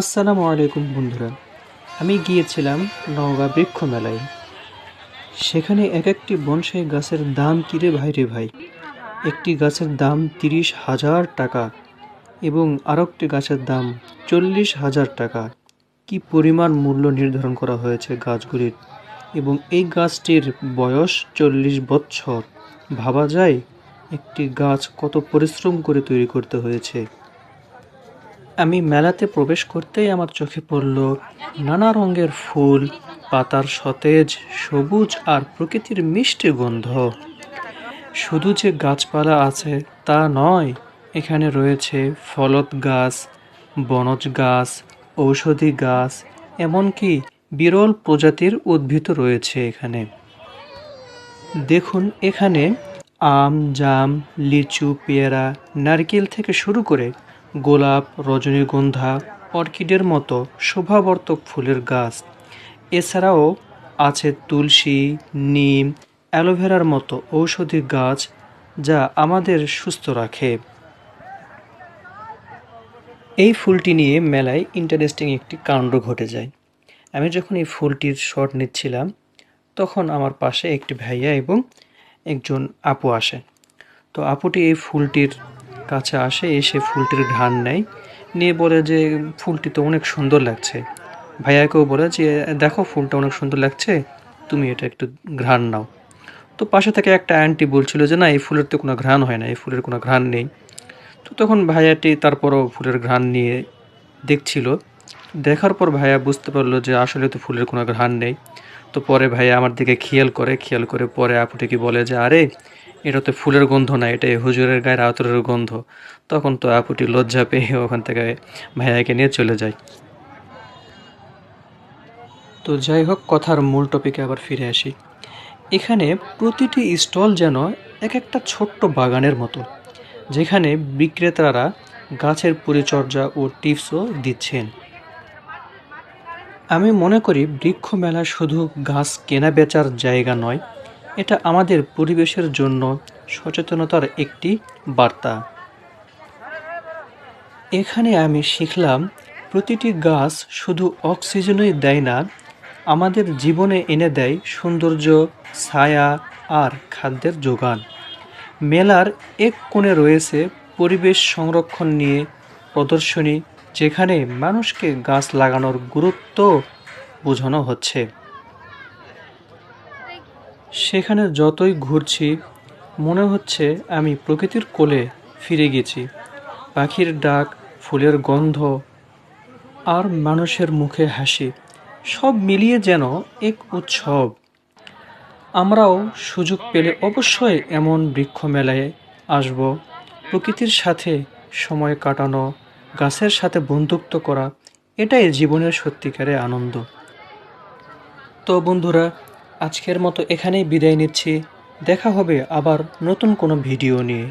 আসসালামু আলাইকুম বন্ধুরা। আমি গিয়েছিলাম নওগাঁ বৃক্ষ মেলায়। সেখানে এক একটি বনসাই গাছের দাম কিরে ভাই রে ভাই? একটি গাছের দাম তিরিশ হাজার টাকা এবং আরেকটি গাছের দাম চল্লিশ হাজার টাকা। কি পরিমাণ মূল্য নির্ধারণ করা হয়েছে গাছগুলির? এবং এই গাছটির বয়স চল্লিশ বছর ভাবা যায়, একটি গাছ কত পরিশ্রম করে তৈরি করতে হয়েছে। আমি মেলাতে প্রবেশ করতেই আমার চোখে পড়ল নানা রঙের ফুল, পাতার সতেজ, সবুজ আর প্রকৃতির মিষ্টি গন্ধ। শুধু যে গাছপালা আছে তা নয়, এখানে রয়েছে ফলত গাছ, বনজ গাছ, ঔষধি গাছ, এমনকি বিরল প্রজাতির উদ্ভিদও রয়েছে এখানে। দেখুন, এখানে আম, জাম, লিচু, পেয়ারা, নারকেল থেকে শুরু করে গোলাপ রজনীগন্ধা অর্কিডের মতো শোভাবর্ধক ফুলের গাছ। এছাড়াও আছে তুলসী, নিম, অ্যালোভেরার মতো ঔষধি গাছ যা আমাদের সুস্থ রাখে। এই ফুলটি নিয়ে মেলায় ইন্টারেস্টিং একটি কাণ্ড ঘটে যায়। আমি যখন এই ফুলটির শট নিচ্ছিলাম, তখন আমার পাশে একটি ভাইয়া এবং একজন আপু আসে। তো আপুটি এই ফুলটির কাছে আসে, এসে ফুলটির ঘ্রাণ নেয়। নিয়ে বলে যে, ফুলটি তো অনেক সুন্দর লাগছে। ভাইয়াকেও বলে যে, দেখো, ফুলটা অনেক সুন্দর লাগছে, তুমি এটা একটু ঘ্রাণ নাও। তো পাশে থেকে একটা আন্টি বলছিল যে, না, এই ফুলের তো কোনো ঘ্রাণ হয় না, এই ফুলের কোনো ঘ্রাণ নেই। তো তখন ভাইয়াটি তারপরও ফুলের ঘ্রাণ নিয়ে দেখছিল। দেখার পর ভাইয়া বুঝতে পারল যে, আসলে তো ফুলের কোনো ঘ্রাণ নেই। তো পরে ভাইয়া আমার দিকে খেয়াল করে খেয়াল করে পরে আপুটিকে বলে যে, আরে, এটা তো ফুলের গন্ধ না এটা হুজুরের গায়ের আতরের গন্ধ। তখন তো আপুটি লজ্জা পেয়ে ওখান থেকে ভাইয়াকে নিয়ে চলে যায়। তো যাই হোক, কথার মূল টপিকে আবার ফিরে আসি। এখানে প্রতিটি স্টল যেন এক একটা ছোট্ট বাগানের মতো, যেখানে বিক্রেতারা গাছের পরিচর্যা ও টিপসও দিচ্ছেন। আমি মনে করি বৃক্ষ মেলা শুধু গাছ কেনা বেচার জায়গা নয়, এটা আমাদের পরিবেশের জন্য সচেতনতার একটি বার্তা। এখানে আমি শিখলাম, প্রতিটি গাছ শুধু অক্সিজেনই দেয় না, আমাদের জীবনে এনে দেয় সৌন্দর্য, ছায়া আর খাদ্যের যোগান। মেলার এক কোণে রয়েছে পরিবেশ সংরক্ষণ নিয়ে প্রদর্শনী যেখানে মানুষকে গাছ লাগানোর গুরুত্ব বোঝানো হচ্ছে। সেখানে যতই ঘুরছি, মনে হচ্ছে আমি প্রকৃতির কোলে ফিরে গেছি। পাখির ডাক, ফুলের গন্ধ আর মানুষের মুখে হাসি, সব মিলিয়ে যেন এক উৎসব। আমরাও সুযোগ পেলে অবশ্যই এমন বৃক্ষ মেলায় আসব, প্রকৃতির সাথে সময় কাটানো গাছের সাথে বন্ধুত্ব করা, এটাই জীবনের সত্যিকারের আনন্দ। তো বন্ধুরা, আজকের মতো এখানেই বিদায় নিচ্ছি। দেখা হবে আবার নতুন কোনো ভিডিও নিয়ে।